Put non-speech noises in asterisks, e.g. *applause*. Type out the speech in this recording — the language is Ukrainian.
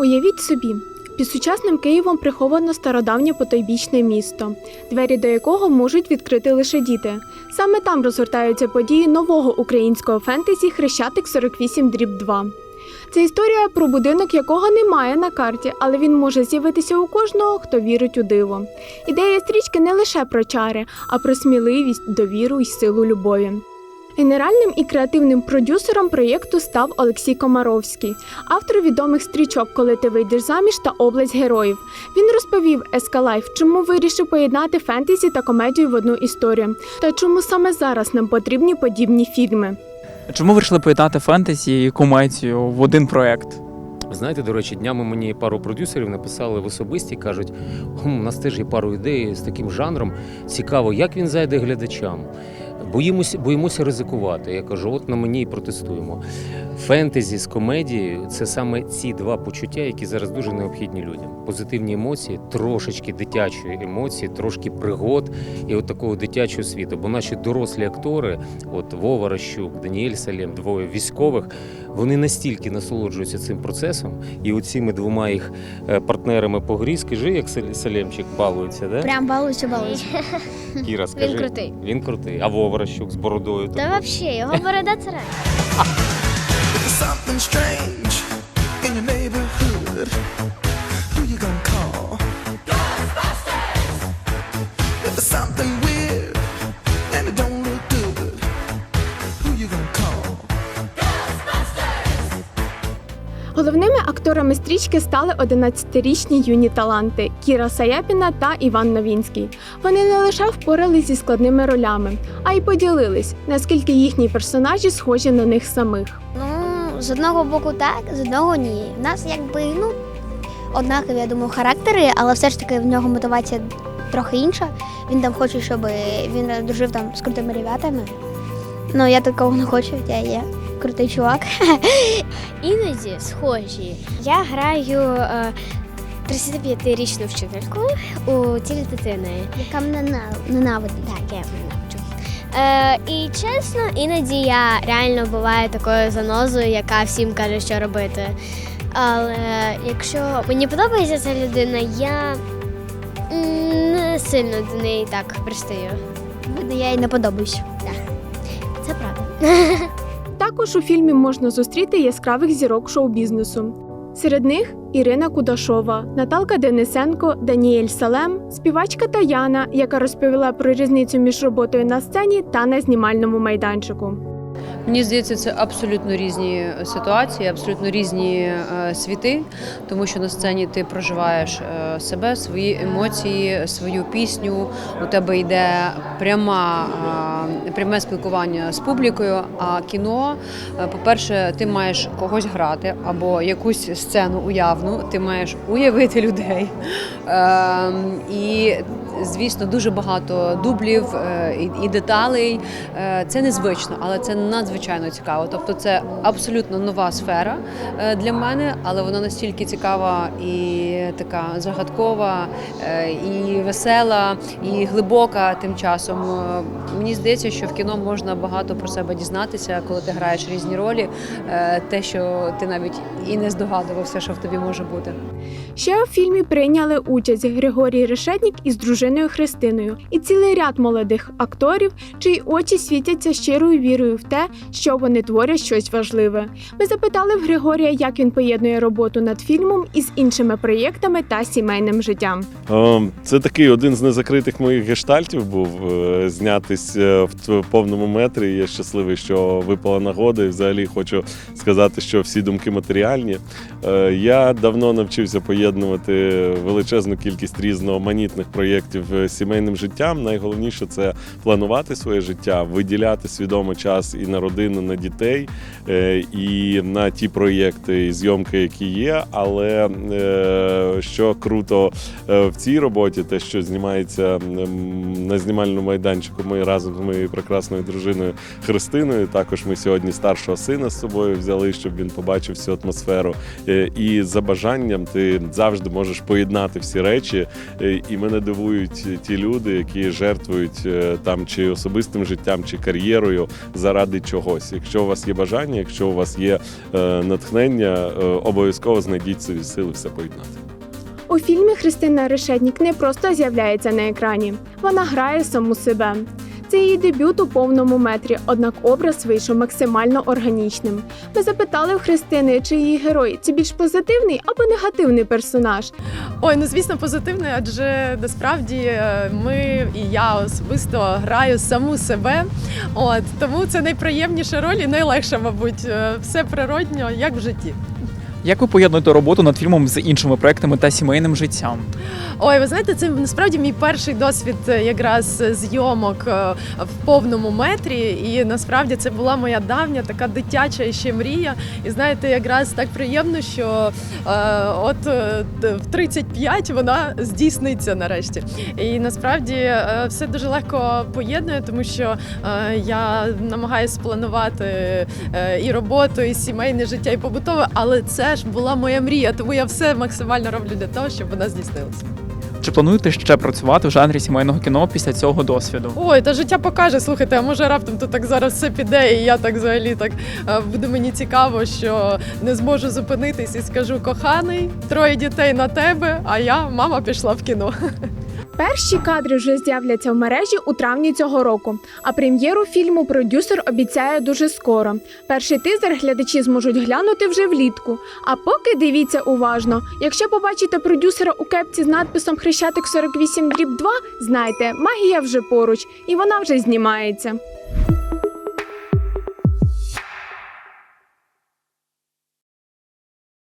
Уявіть собі, під сучасним Києвом приховано стародавнє потойбічне місто, двері до якого можуть відкрити лише діти. Саме там розгортаються події нового українського фентезі Хрещатик 48 дріб 2. Це історія про будинок, якого немає на карті, але він може з'явитися у кожного, хто вірить у диво. Ідея стрічки не лише про чари, а про сміливість, довіру й силу любові. Генеральним і креативним продюсером проєкту став Олексій Комаровський, автор відомих стрічок Коли ти вийдеш заміж та область героїв. Він розповів Ескалайф, чому вирішив поєднати фентезі та комедію в одну історію, та чому саме зараз нам потрібні подібні фільми. Чому вирішили поєднати фентезі і комедію в один проект? Знаєте, до речі, днями мені пару продюсерів написали в особисті, кажуть, у нас теж є пару ідей з таким жанром. Цікаво, як він зайде глядачам. Боїмося, боїмося ризикувати. Я кажу, от на мені і протестуємо. Фентезі з комедією це саме ці два почуття, які зараз дуже необхідні людям. Позитивні емоції, трошечки дитячої емоції, трошки пригод і от такого дитячого світу. Бо наші дорослі актори, от Вова Ращук, Даніель Салєм, двоє військових, вони настільки насолоджуються цим процесом, і оціми двома їх е, партнерами по грі, скажи, як Сал- Салємчик балується, да? Прям балуйся, балуйся. *laughs* Кіра, скажи. крутий. Він крутий. А Вовращук з бородою. Та такою. вообще, його борода це рай. There's something Головними акторами стрічки стали 11-річні юні таланти Кіра Саяпіна та Іван Новінський. Вони не лише впорались зі складними ролями, а й поділились, наскільки їхні персонажі схожі на них самих. Ну, з одного боку так, з одного ні. У нас якби, ну, однакові, я думаю, характери, але все ж таки в нього мотивація трохи інша. Він там хоче, щоб він дружив там з крутими ребятами. Ну, я такого не хочу, я є крутий чувак. *laughs* Іноді схожі. Я граю е, 35-річну вчительку у тілі дитини. Яка мене ненавидить. Так, я ненавиджу. Е, і чесно, іноді я реально буваю такою занозою, яка всім каже, що робити. Але якщо мені подобається ця людина, я не сильно до неї так пристаю. Видно, я їй не подобаюсь. Це правда. *laughs* Також у фільмі можна зустріти яскравих зірок шоу-бізнесу. Серед них Ірина Кудашова, Наталка Денисенко, Даніель Салем, співачка Таяна, яка розповіла про різницю між роботою на сцені та на знімальному майданчику. Мені здається, це абсолютно різні ситуації, абсолютно різні е, світи, тому що на сцені ти проживаєш е, себе, свої емоції, свою пісню. У тебе йде пряма, е, пряме спілкування з публікою. А кіно, е, по-перше, ти маєш когось грати або якусь сцену уявну, ти маєш уявити людей. Е, і звісно, дуже багато дублів е, і, деталей. Е, Це незвично, але це надзвичайно цікаво. Тобто, це абсолютно нова сфера е, для мене, але вона настільки цікава і така загадкова, і весела, і глибока. Тим часом мені здається, що в кіно можна багато про себе дізнатися, коли ти граєш різні ролі, те, що ти навіть і не здогадувався, що в тобі може бути. Ще у фільмі прийняли участь Григорій Решетнік із дружиною Христиною і цілий ряд молодих акторів, чиї очі світяться щирою вірою в те, що вони творять щось важливе. Ми запитали в Григорія, як він поєднує роботу над фільмом із іншими проєктами та сімейним життям. Е, Це такий один з незакритих моїх гештальтів був е, знятись е, в повному метрі. Я щасливий, що випала нагода, і взагалі хочу сказати, що всі думки матеріальні. Я давно навчився поєднувати величезну кількість різноманітних проєктів сімейним життям. Найголовніше це планувати своє життя, виділяти свідомо час і на родину, на дітей, е, і на ті проєкти і зйомки, які є. Але е, що круто е, в цій роботі, те, що знімається на знімальному майданчику, ми разом з моєю прекрасною дружиною Христиною. Також ми сьогодні старшого сина з собою взяли, щоб він побачив всю атмосферу. І за бажанням ти завжди можеш поєднати всі речі. І мене дивує, працюють ті люди, які жертвують е, там чи особистим життям, чи кар'єрою заради чогось. Якщо у вас є бажання, якщо у вас є е, натхнення, е, обов'язково знайдіть собі сили все поєднати. У фільмі Христина Решетнік не просто з'являється на екрані, вона грає саму себе. Це її дебют у повному метрі, однак образ вийшов максимально органічним. Ми запитали в Христини, чи її герой це більш позитивний або негативний персонаж. Ой, ну звісно, позитивне, адже насправді е, ми і я особисто граю саму себе. От тому це найприємніша роль і найлегша, мабуть, Е, все природньо, як в житті. Як ви поєднуєте роботу над фільмом з іншими проектами та сімейним життям? Ой, ви знаєте, це насправді мій перший досвід е, якраз е, зйомок е, в повному метрі. І насправді це була моя давня така дитяча ще мрія. І знаєте, якраз так приємно, що е, от в 35 вона здійсниться нарешті. І насправді е, все дуже легко поєднує, тому що е, я намагаюся спланувати е, і роботу, і сімейне життя, і побутове, але це ж була моя мрія, тому я все максимально роблю для того, щоб вона здійснилася. Чи плануєте ще працювати в жанрі сімейного кіно після цього досвіду? Ой, та життя покаже. Слухайте, а може раптом то так зараз все піде, і я так взагалі так е, буде мені цікаво, що не зможу зупинитись і скажу коханий, троє дітей на тебе, а я мама пішла в кіно. *laughs* Перші кадри вже з'являться в мережі у травні цього року. А прем'єру фільму продюсер обіцяє дуже скоро. Перший тизер глядачі зможуть глянути вже влітку. А поки дивіться уважно. Якщо побачите продюсера у кепці з надписом Хрещатик 48 дріб 2, знайте, магія вже поруч, і вона вже знімається.